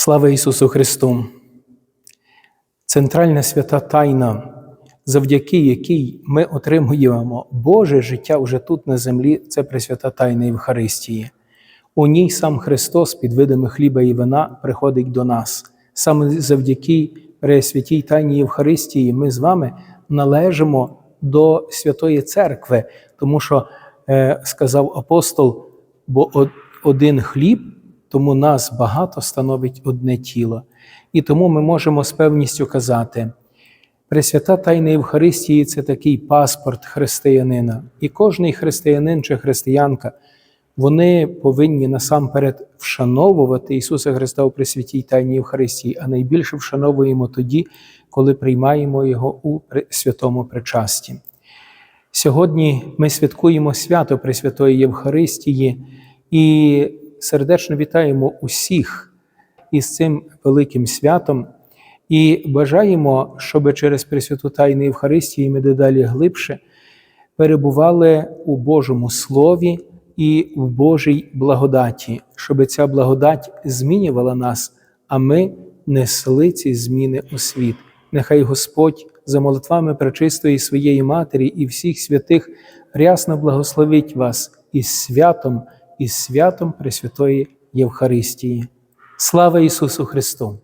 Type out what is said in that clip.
Слава Ісусу Христу! Центральна свята Тайна, завдяки якій ми отримуємо Боже життя вже тут на землі, це Пресвята Тайна Євхаристії. У ній сам Христос під видами хліба і вина приходить до нас. Саме завдяки Пресвятій Тайні Євхаристії ми з вами належимо до Святої Церкви, тому що е, сказав апостол, бо один хліб, тому нас багато становить одне тіло. І тому ми можемо з певністю казати, Пресвята Тайна Євхаристії це такий паспорт християнина. І кожний християнин чи християнка, вони повинні насамперед вшановувати Ісуса Христа у Пресвятій Тайній Євхаристії, а найбільше вшановуємо тоді, коли приймаємо Його у святому причасті. Сьогодні ми святкуємо свято Пресвятої Євхаристії і сердечно вітаємо усіх із цим великим святом і бажаємо, щоб через Пресвяту Тайну Євхаристії ми дедалі глибше перебували у Божому Слові і в Божій благодаті, щоб ця благодать змінювала нас, а ми несли ці зміни у світ. Нехай Господь за молитвами пречистої своєї Матері і всіх святих рясно благословить вас із святом, із святом Пресвятої Євхаристії. Слава Ісусу Христу!